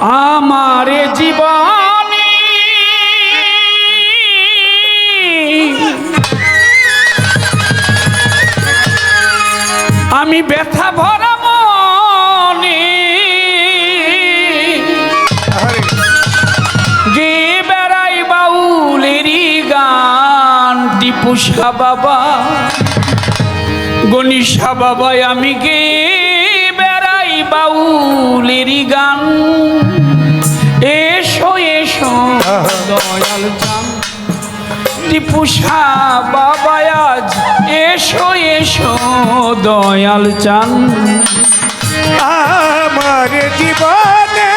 আমার জীবনে। আমি ব্যথা ভরা মনে গে বেড়াই বাউলেরই গান টিপুষা বাবা গণিসা বাবাই আমি গে বেড়াই বাউলেরই গান। এসো এসো দয়াল চান টিপুষা বাবা এসো এসো দয়াল চান। আমার জীবনে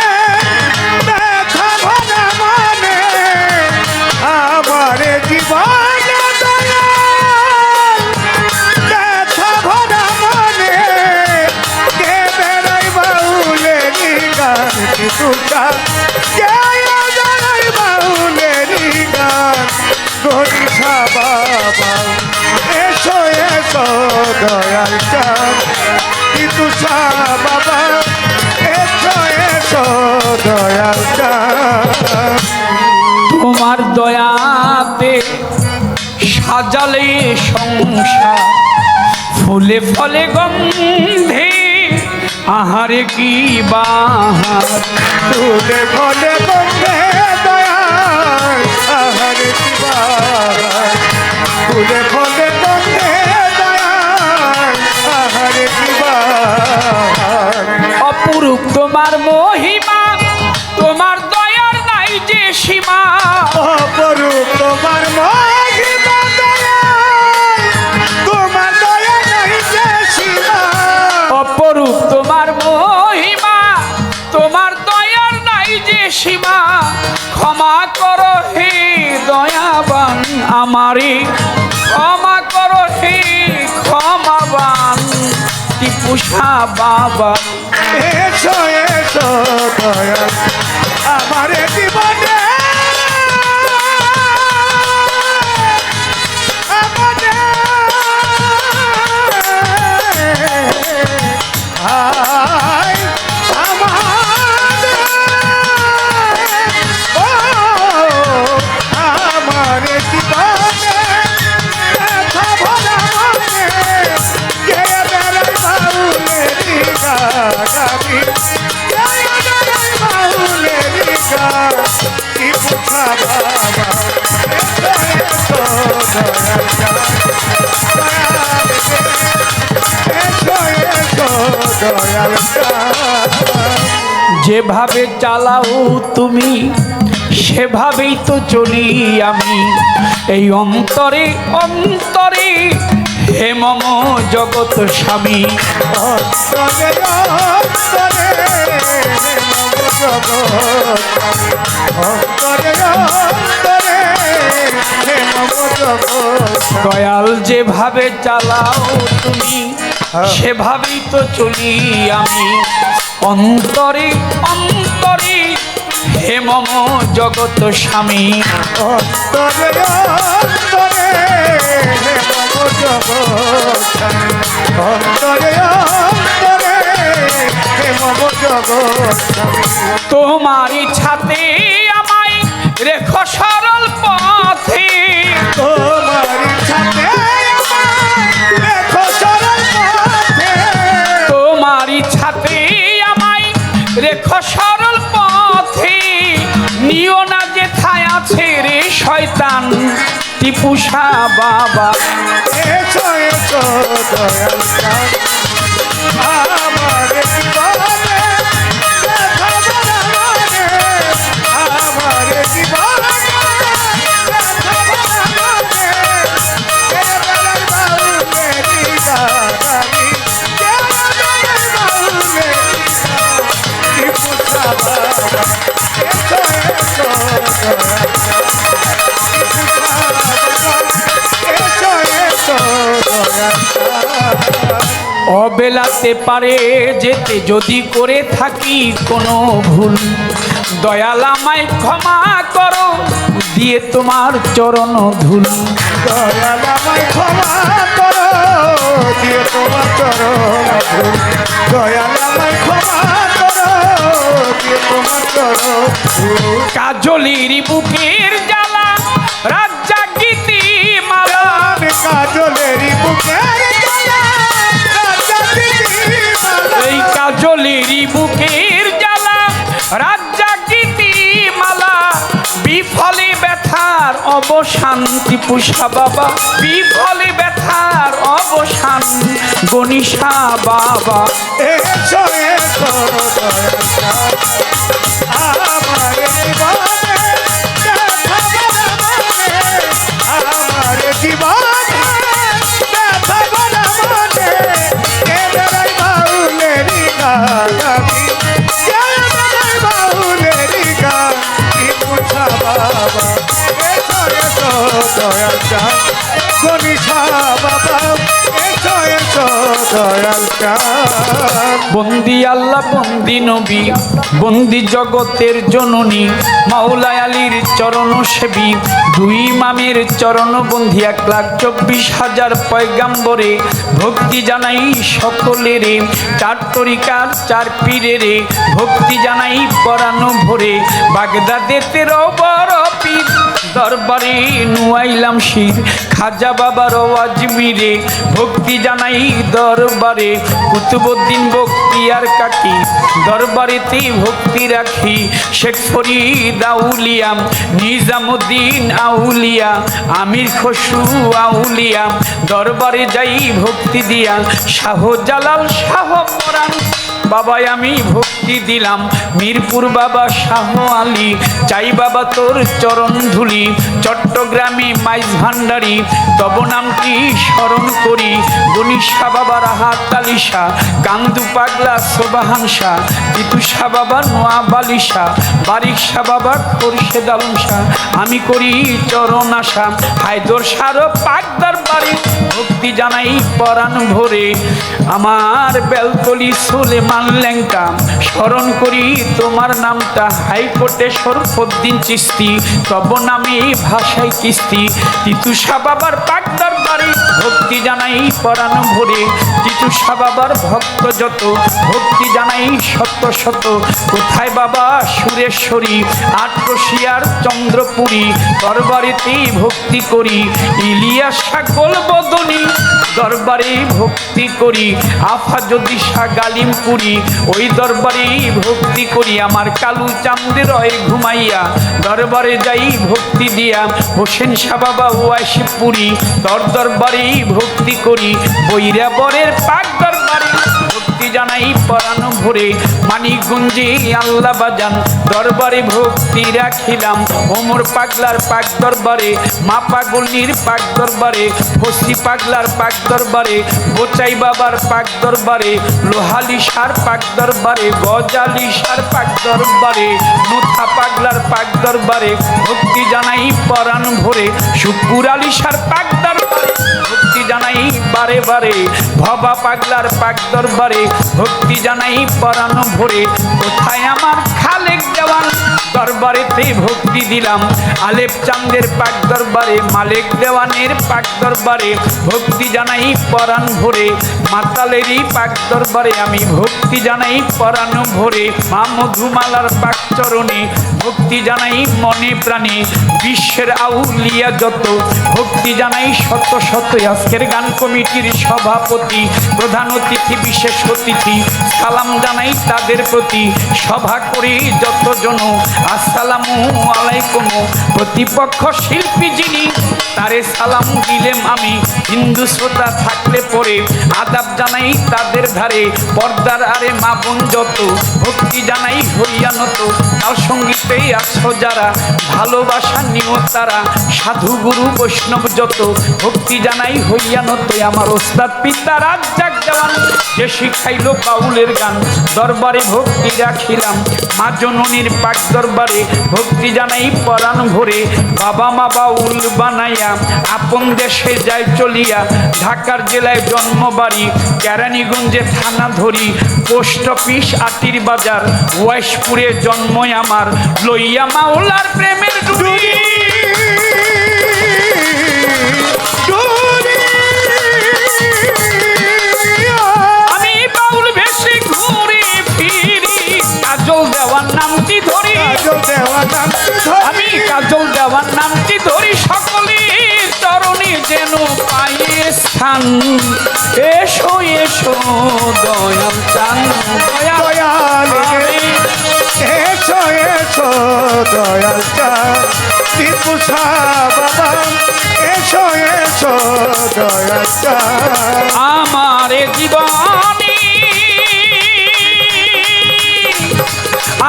দয়াল দয়াল চান তুষা বাবা এসো এসো দয়াল তোমার দয়াতে সাজালে সংসার, ফুলে ফলে গন্ধে আহারে কি বাহার? ফুলে ফলে বন্ধে দয়াল আহারে দিবার ফুলে ফলে সীমা, ক্ষমা করো হি দয়াবান আমারি। ক্ষমা করো হে ক্ষমাবান টিপুষা বাবা এসো এসো দয়া, আমারে জীবনে যেভাবে চালাও তুমি সেভাবেই তো চলি আমি। এই অন্তরে অন্তরে হে মম জগৎ স্বামী। দয়াল যেভাবে চালাও তুমি সেভাবেই তো চলি আমি। অন্তরে অন্তরে হে মম জগৎ স্বামী। অন্তরে অন্তরে হে নব জগৎ অন্তরে অন্তরে হে নব জগৎ তোমার ইচ্ছাতে আমায় রেখো সরল শয়তান টিপুষা বাবা। এসো এসো দয়াল চাঁদ অবেলাতে পারে যেতে যদি করে থাকি কোনো ভুল। দয়াল আমায় ক্ষমা করো দিয়ে তোমার চরণ ধুল। দয়াল আমায় ক্ষমা করো দিয়ে তোমার চরণ ধুল। দয়াল আমায় ক্ষমা করো দিয়ে তোমার চরণ ধুলি। কাজলির বুকের ব্যথার পুষা বাবা। বিফলে ব্যথার অবসান গণিসা বাবা। এসো এসো আমার বন্দি আল্লাহ, বন্দি নবী, বন্দি জগতের জননী মাওলা আলীর চরণ সেবী, দুই মামের চরণ বন্ধি এক লাখ চব্বিশ হাজার পয়গাম্বরে। ভক্তি জানাই সকলেরে, চার তরিকার চার পীরেরে। ভক্তি জানাই পরানো ভরে বাগদাদে তেরো বড় পীর। দরবারে নুয়াইলাম শির। খাজা বাবার আজমিরে ভক্তি জানাই দরবারে। কুতুবুদ্দিন ভক্তি আর কাকি, দরবারেতে ভক্তি রাখি। শেখ ফরিদ আউলিয়া, নিজামুদ্দিন আউলিয়া, আমির খসরু আউলিয়া। দরবারে যাই ভক্তি দিয়া শাহ জালাল শাহ পরাণ বাবাই, আমি ভক্তি দিলাম। মিরপুর বাবা শাহ আলী, চাই বাবা তোর চরণ ধুলি। চট্টগ্রামে মাইজ ভান্ডারি, তব নামটি স্মরণ করি? গণিসা বাবার হাত কান্দু পাগলা সোবাহানসা ইতুষা বাবা নোয়া বালিশা বারিকশা বাবা খোরশেদ আলম শাহ। আমি করি চরণ আশা হায়দর সার পাকদার বাড়ি। ভক্তি জানাই পরাণ ভরে, আমার বেলকলি সুলেমান ল্যাংটা। স্মরণ করি তোমার নামটা। হাইকোর্টে শরফুদ্দিন চিস্তি তব নামে ভাষায় কিস্তি। তিতুষা বাবার পাকদার বাড়ি ভক্তি জানাই পরাণ ভরে। তিতুষা বাবার ভক্ত যত, ভক্তি জানাই শত শত। কোথায় বাবা সুরেশ্বরী? আটকশিয়ার চন্দ্রপুরী। দরবারেতে ভক্তি করি। ইলিয়াস সাকল বদনী। দরবারে ভক্তি করি। আফা যদি শাহ গালিমপুরি। ওই দরবারে ভক্তি করি, আমার কালু চামদে রয় ঘুমাইয়া। দরবারে যাই ভক্তি দিয়া, হোসেন শাহ বাবা ওয়াইশিপুরি দর দরবারেই ভক্তি করি। বৈরাবরের পাক দরবারে ভক্তি জানাই পরাণ ভরে। মানিকগঞ্জে আল্লাহ বাজান, দরবারে ভক্তি রাখিলাম। ওমর পাগলার পাক দরবারে, মা পাগলনির পাক দরবারে, ফসি পাগলার পাক দরবারে বোচাই বাবার পাক দরবারে, লোহালি সার পাক দরবারে, গজালি সার পাক দরবারে, মুথা পাগলার পাক দরবারে, ভক্তি জানাই পরাণ ভরে, শুকুর আলী সার পাক দরবারে, ভক্তি জানাই বারে বারে, ভবা পাগলার পাক দরবারে, ভক্তি জানাই পরানো ভরে। কোথায় আমার খালেক দেওয়ান? দরবারেতে ভক্তি দিলাম। আলেপ চান্দের পাক দরবারে, মালেক দেওয়ানের পাক দরবারে, ভক্তি জানাই পরাণ ভরে। মাতালেরই পাক দরবারে আমি ভক্তি জানাই, পরাণ ভরে মা মধুমালার পাক চরণে। ভক্তি জানাই মনে প্রাণে, বিশ্বের আউলিয়া যত। ভক্তি জানাই শত শত, আজকের গান কমিটির সভাপতি, প্রধান অতিথি, বিশেষ অতিথি। সালাম জানাই তাদের প্রতি, সভা করে যতজন। আসসালামু আলাইকুম, প্রতিপক্ষ শিল্পী যিনি তারে সালাম দিলেম আমি। হিন্দু শ্রোতা থাকলে পরে আদাব জানাই তাদের ধারে। পর্দার আরে মা বোন যত, ভক্তি জানাই হইয়া নত। তার সঙ্গীতে আছো যারা, ভালোবাসা নিও তারা। সাধু গুরু বৈষ্ণব যত, ভক্তি জানাই হইয়া নত। আমার ওস্তাদ পিতা রাজ্জাক দেওয়ান, যে শিখাইল বাউলের গান। দরবারে ভক্তি রাখিলাম, মা জননীর পাক দরবারে। ভক্তি জানাই পরাণ ভরে, বাবা মা বাউল বানাইয়া আপন দেশে যাই চলিয়া, ঢাকার জেলায় জন্ম বাড়ি কেরানীগঞ্জে থানা ধরি, পোস্ট অফিস আটির বাজার, ওয়াইশপুরে জন্মই আমার, লইয়া মাওলার প্রেমের ডুরি স্থান এসো এসো দয়াল চান। দয়াল এসো এসো দয়াল চাঁদ ত্রিপুষা বাবা এসো এসো দয়াল চাঁদ আমার জীবনী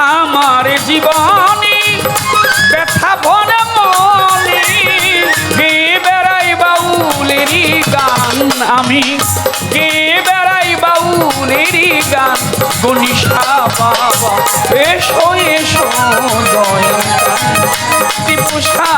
আমার জীবনী গনিষা বাবা এসো এসো দয়া টিপুষা